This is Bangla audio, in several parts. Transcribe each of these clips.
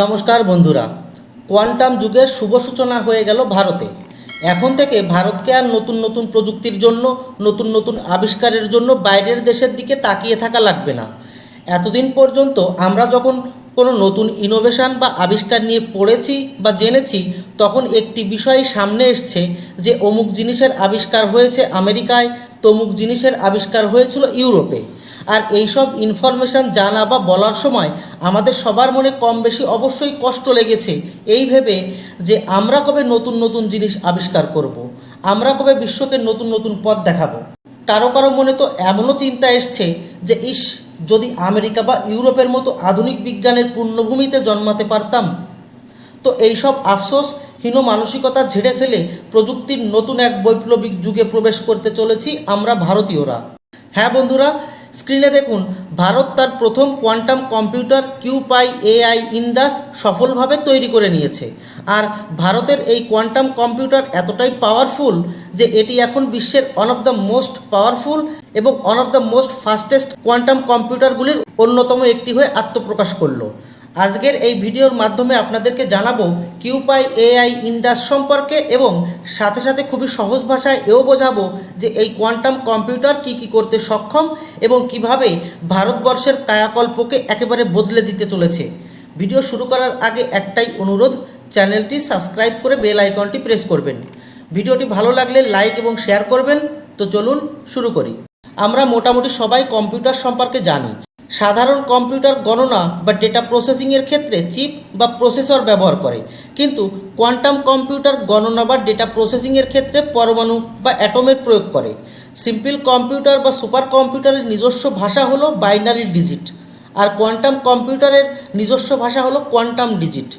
নমস্কার বন্ধুরা। কোয়ান্টাম যুগের শুভ সূচনা হয়ে গেল ভারতে। এখন থেকে ভারতকে আর নতুন নতুন প্রযুক্তির জন্য, নতুন নতুন আবিষ্কারের জন্য বাইরের দেশের দিকে তাকিয়ে থাকা লাগবে না। এতদিন পর্যন্ত আমরা যখন কোনো নতুন ইনোভেশন বা আবিষ্কার নিয়ে পড়েছি বা জেনেছি, তখন একটি বিষয় সামনে এসছে যে অমুক জিনিসের আবিষ্কার হয়েছে আমেরিকায়, তমুক জিনিসের আবিষ্কার হয়েছিল ইউরোপে। আর এইসব ইনফরমেশান জানা বা বলার সময় আমাদের সবার মনে কম বেশি অবশ্যই কষ্ট লেগেছে। এই ভেবে যে আমরা কবে নতুন নতুন জিনিস আবিষ্কার করব। আমরা কবে বিশ্বকে নতুন নতুন পথ দেখাবো। কারও কারও মনে তো এমনও চিন্তা এসছে যে, ইস, যদি আমেরিকা বা ইউরোপের মতো আধুনিক বিজ্ঞানের পূর্ণভূমিতে জন্মাতে পারতাম? তো এইসব আফসোস হীন মানসিকতা ঝেড়ে ফেলে প্রযুক্তির নতুন এক বৈপ্লবিক যুগে প্রবেশ করতে চলেছি আমরা ভারতীয়রা। হ্যাঁ বন্ধুরা স্ক্রিনে দেখুন, ভারত তার প্রথম quantum computer Qpi AI Indus সফলভাবে তৈরি করে নিয়েছে। আর ভারতের এই কোয়ান্টাম কম্পিউটার এতটাই পাওয়ারফুল যে এটি এখন বিশ্বের one of the most powerful এবং one of the most fastest quantum কম্পিউটারগুলির অন্যতম একটি হয়ে আত্মপ্রকাশ করল। আজকের এই ভিডিওর মাধ্যমে আপনাদেরকে জানাব কিউপাই এআই ইন্ডাস সম্পর্কে এবং সাথে সাথে খুবই সহজ ভাষায় এও বোঝাবো যে এই কোয়ান্টাম কম্পিউটার কি কি করতে সক্ষম এবং কীভাবে ভারতবর্ষের কায়াকল্পকে একেবারে বদলে দিতে চলেছে। ভিডিও শুরু করার আগে একটাই অনুরোধ, চ্যানেলটি সাবস্ক্রাইব করে বেল আইকনটি প্রেস করবেন। ভিডিওটি ভালো লাগলে লাইক এবং শেয়ার করবেন। তো চলুন শুরু করি। আমরা মোটামুটি সবাই কম্পিউটার সম্পর্কে জানি। সাধারণ কম্পিউটার গণনা বা ডেটা প্রসেসিংয়ের ক্ষেত্রে চিপ বা প্রসেসর ব্যবহার করে। কিন্তু কোয়ান্টাম কম্পিউটার গণনা বা ডেটা প্রসেসিংয়ের ক্ষেত্রে পরমাণু বা অ্যাটমের প্রয়োগ করে। সিম্পল কম্পিউটার বা সুপার কম্পিউটারের নিজস্ব ভাষা হলো বাইনারি ডিজিট, আর কোয়ান্টাম কম্পিউটারের নিজস্ব ভাষা হলো কোয়ান্টাম ডিজিট।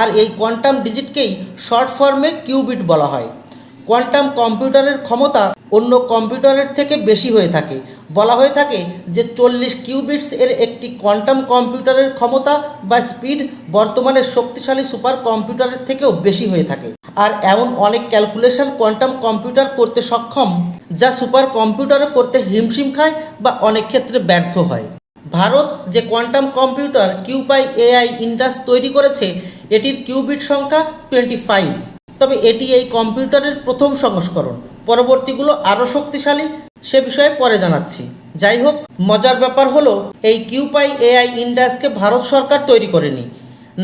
আর এই কোয়ান্টাম ডিজিটকেই শর্ট ফর্মে কিউবিট বলা হয়। কোয়ান্টাম কম্পিউটারের ক্ষমতা অন্য কম্পিউটারের থেকে বেশি হয়ে থাকে। বলা হয়ে থাকে যে চল্লিশ কিউবিটস এর একটি কোয়ান্টাম কম্পিউটারের ক্ষমতা বা স্পিড বর্তমানে শক্তিশালী সুপার কম্পিউটারের থেকেও বেশি হয়ে থাকে। আর এমন অনেক ক্যালকুলেশন কোয়ান্টাম কম্পিউটার করতে সক্ষম, যা সুপার কম্পিউটারও করতে হিমশিম খায় বা অনেক ক্ষেত্রে ব্যর্থ হয়। ভারত যে quantum computer Qpi AI Indus তৈরি করেছে, এটির কিউবিট সংখ্যা টোয়েন্টি ফাইভ। তবে এটি এই কম্পিউটারের প্রথম সংস্করণ। পরবর্তীগুলো আরও শক্তিশালী, সে বিষয়ে পরে জানাচ্ছি। যাই হোক, মজার ব্যাপার হলো, এই কিউপাই এআই ইন্ডাসকে ভারত সরকার তৈরি করেনি।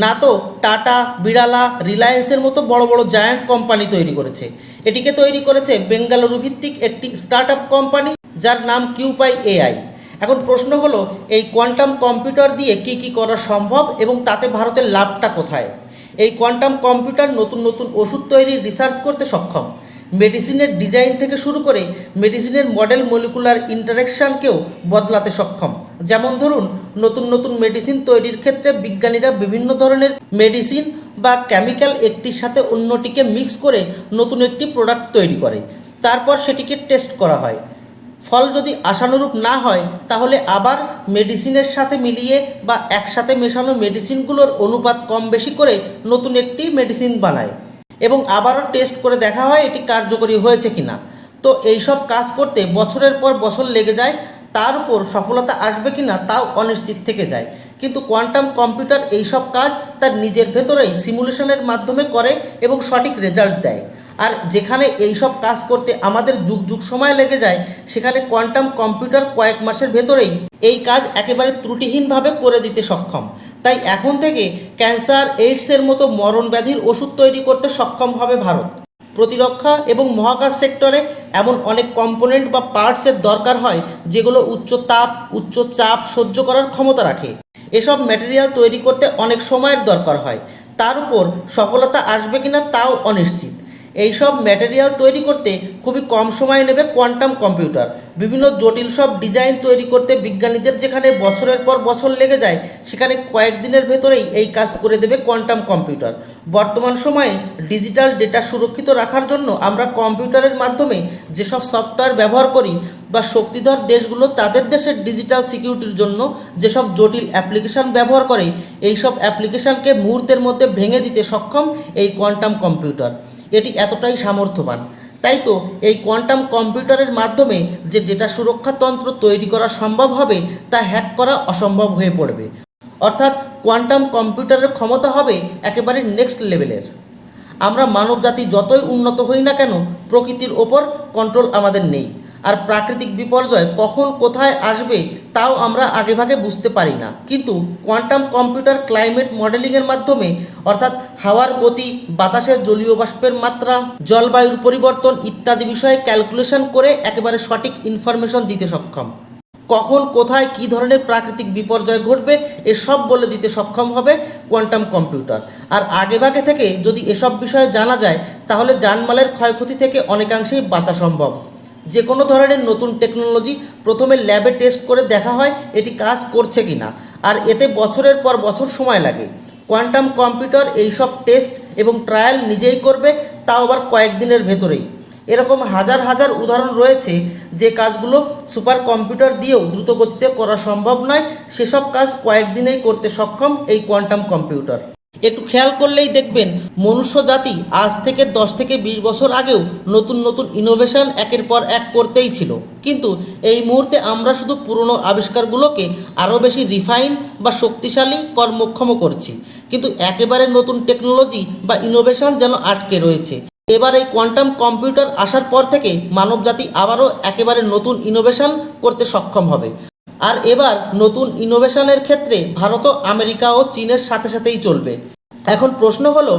না তো টাটা, বিড়ালা, রিলায়েন্সের মতো বড় বড় জায়ান্ট কোম্পানি তৈরি করেছে। এটিকে তৈরি করেছে বেঙ্গালুরু ভিত্তিক একটি স্টার্ট আপ কোম্পানি যার নাম কিউপাই এআই। এখন প্রশ্ন হলো, এই কোয়ান্টাম কম্পিউটার দিয়ে কি কি করা সম্ভব এবং তাতে ভারতের লাভটা কোথায়? এই কোয়ান্টাম কম্পিউটার নতুন নতুন ওষুধ তৈরির রিসার্চ করতে সক্ষম। মেডিসিনের ডিজাইন থেকে শুরু করে মেডিসিনের মডেল মলিকুলার ইন্টারাকশানকেও বদলাতে সক্ষম। যেমন ধরুন, নতুন নতুন মেডিসিন তৈরির ক্ষেত্রে বিজ্ঞানীরা বিভিন্ন ধরনের মেডিসিন বা কেমিক্যাল একটির সাথে অন্যটিকে মিক্স করে নতুন একটি প্রোডাক্ট তৈরি করে। তারপর সেটিকে টেস্ট করা হয়। ফল যদি আশানুরূপ না হয়, তাহলে আবার মেডিসিনের সাথে মিলিয়ে বা একসাথে মেশানো মেডিসিনগুলোর অনুপাত কম বেশি করে নতুন একটি মেডিসিন বানায়। এবং আবারও টেস্ট করে দেখা হয় এটি কার্যকরী হয়েছে কিনা। তো এইসব কাজ করতে বছরের পর বছর লেগে যায়, তার উপর সফলতা আসবে কিনা তাও অনিশ্চিত থেকে যায়। কিন্তু কোয়ান্টাম কম্পিউটার এইসব কাজ তার নিজের ভেতরেই সিমুলেশনের মাধ্যমে করে এবং সঠিক রেজাল্ট দেয়। আর যেখানে এই সব কাজ করতে আমাদের যুগ যুগ সময় লেগে যায়, সেখানে কোয়ান্টাম কম্পিউটার কয়েক মাসের ভেতরেই এই কাজ একেবারে ত্রুটিহীনভাবে করে দিতে সক্ষম। তাই এখন থেকে ক্যান্সার, এইডসের মতো মরণ ব্যাধির ওষুধ তৈরি করতে সক্ষম হবে ভারত। প্রতিরক্ষা এবং মহাকাশ সেক্টরে এমন অনেক কম্পোনেন্ট বা পার্টসের দরকার হয়, যেগুলো উচ্চ তাপ, উচ্চ চাপ সহ্য করার ক্ষমতা রাখে। এসব ম্যাটেরিয়াল তৈরি করতে অনেক সময়ের দরকার হয়। তার উপর সফলতা আসবে কিনা তাও অনিশ্চিত। এইসব ম্যাটেরিয়াল তৈরি করতে খুবই কম সময় নেবে কোয়ান্টাম কম্পিউটার বিভিন্ন জটিল সব ডিজাইন তৈরি করতে বিজ্ঞানীদের যেখানে বছরের পর বছর লেগে যায়, সেখানে কয়েকদিনের ভেতরেই এই কাজ করে দেবে কোয়ান্টাম কম্পিউটার বর্তমান সময়ে ডিজিটাল ডেটা সুরক্ষিত রাখার জন্য আমরা কম্পিউটারের মাধ্যমে যেসব সফটওয়্যার ব্যবহার করি বা শক্তিধর দেশগুলো তাদের দেশের ডিজিটাল সিকিউরিটির জন্য যেসব জটিল অ্যাপ্লিকেশান ব্যবহার করে এই সব অ্যাপ্লিকেশানকে মুহূর্তের মধ্যে ভেঙে দিতে সক্ষম এই কোয়ান্টাম কম্পিউটার এটি এতটাই সামর্থ্যবান। তাই তো এই কোয়ান্টাম কম্পিউটারের মাধ্যমে যে ডেটা সুরক্ষা তন্ত্র তৈরি করা সম্ভব হবে, তা হ্যাক করা অসম্ভব হয়ে পড়বে। অর্থাৎ কোয়ান্টাম কম্পিউটারের ক্ষমতা হবে একেবারে নেক্সট লেভেলের আমরা মানবজাতি যতই উন্নত হই না কেন, প্রকৃতির ওপর কন্ট্রোল আমাদের নেই। আর প্রাকৃতিক বিপর্যয় কখন কোথায় আসবে তাও আমরা আগেভাগে বুঝতে পারি না। কিন্তু কোয়ান্টাম কম্পিউটার ক্লাইমেট মডেলিংয়ের মাধ্যমে, অর্থাৎ হাওয়ার গতি, বাতাসের জলীয় বাষ্পের মাত্রা, জলবায়ুর পরিবর্তন ইত্যাদি বিষয়ে ক্যালকুলেশন করে একেবারে সঠিক ইনফরমেশন দিতে সক্ষম। কখন, কোথায়, কী ধরনের প্রাকৃতিক বিপর্যয় ঘটবে, এসব বলে দিতে সক্ষম হবে কোয়ান্টাম কম্পিউটার। আর আগেভাগে থেকে যদি এসব বিষয়ে জানা যায়, তাহলে জানমালের ক্ষয়ক্ষতি থেকে অনেকাংশেই বাঁচা সম্ভব। যে কোনো ধরনের নতুন টেকনোলজি প্রথমে ল্যাবে টেস্ট করে দেখা হয় এটি কাজ করছে কি না আর এতে বছরের পর বছর সময় লাগে। কোয়ান্টাম কম্পিউটার এইসব টেস্ট এবং ট্রায়াল নিজেই করবে, তাও আবার কয়েকদিনের ভেতরেই। এরকম হাজার হাজার উদাহরণ রয়েছে যে কাজগুলো সুপার কম্পিউটার দিয়েও দ্রুত গতিতে করা সম্ভব নয়। সেসব কাজ কয়েকদিনেই করতে সক্ষম এই কোয়ান্টাম কম্পিউটার একটু খেয়াল করলেই দেখবেন মনুষ্য জাতি আজ থেকে দশ থেকে বিশ বছর আগেও নতুন নতুন ইনোভেশন একের পর এক করতেই ছিল। কিন্তু এই মুহূর্তে আমরা শুধু পুরনো আবিষ্কারগুলোকে আরও বেশি রিফাইন বা শক্তিশালী কর্মক্ষম করছি। কিন্তু একেবারে নতুন টেকনোলজি বা ইনোভেশন যেন আটকে রয়েছে। এবার এই কোয়ান্টাম কম্পিউটার আসার পর থেকে মানবজাতি আবারও একেবারে নতুন ইনোভেশন করতে সক্ষম হবে। আর এবার নতুন ইনোভেশনের ক্ষেত্রে ভারতও আমেরিকা ও চীনের সাথে সাথেই চলবে। এখন প্রশ্ন হলো,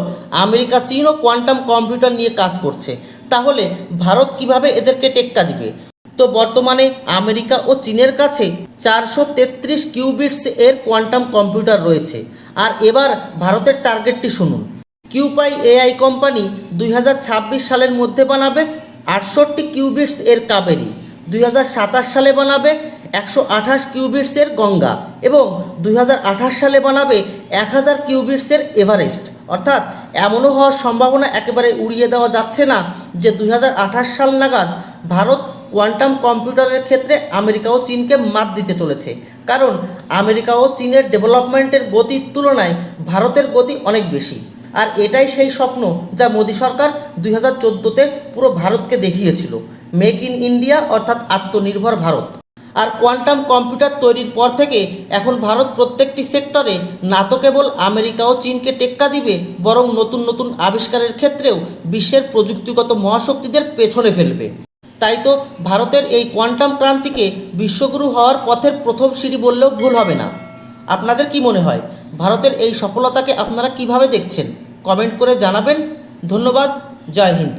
আমেরিকা, চীন ও কোয়ান্টাম কম্পিউটার নিয়ে কাজ করছে, তাহলে ভারত কীভাবে এদেরকে টেক্কা দিবে? তো বর্তমানে আমেরিকা ও চীনের কাছে চারশো তেত্রিশ কিউবিটস এর কোয়ান্টাম কম্পিউটার রয়েছে। আর এবার ভারতের টার্গেটটি শুনুন। কিউপাই এআই কোম্পানি দুই হাজার ছাব্বিশ সালের মধ্যে বানাবে আটষট্টি কিউবিটস এর কাবেরি, দুই হাজার সাতাশ সালে বানাবে একশো আঠাশ কিউবিটসের গঙ্গা এবং দুই হাজার আঠাশ সালে বানাবে এক হাজার কিউবিটসের এভারেস্ট। অর্থাৎ এমনও হওয়ার সম্ভাবনা একেবারে উড়িয়ে দেওয়া যাচ্ছে না যে দুই হাজার আঠাশ সাল নাগাদ ভারত কোয়ান্টাম কম্পিউটারের ক্ষেত্রে আমেরিকা ও চীনকে মাত দিতে চলেছে। কারণ আমেরিকা ও চীনের ডেভেলপমেন্টের গতির তুলনায় ভারতের গতি অনেক বেশি। আর এটাই সেই স্বপ্ন যা মোদী সরকার দুই হাজার পুরো ভারতকে দেখিয়েছিল। মেক ইন ইন্ডিয়া অর্থাৎ আত্মনির্ভর ভারত। আর কোয়ান্টাম কম্পিউটার তৈরির পর থেকে এখন ভারত প্রত্যেকটি সেক্টরে না তো কেবল আমেরিকা ও চীনকে টেক্কা দিবে, বরং নতুন নতুন আবিষ্কারের ক্ষেত্রেও বিশ্বের প্রযুক্তিগত মহাশক্তিদের পেছনে ফেলবে। তাই তো ভারতের এই কোয়ান্টাম ক্রান্তিকে বিশ্বগুরু হওয়ার পথের প্রথম সিঁড়ি বললেও ভুল হবে না। আপনাদের কি মনে হয়, ভারতের এই সফলতাকে আপনারা কীভাবে দেখছেন? কমেন্ট করে জানাবেন। ধন্যবাদ, জয় হিন্দ।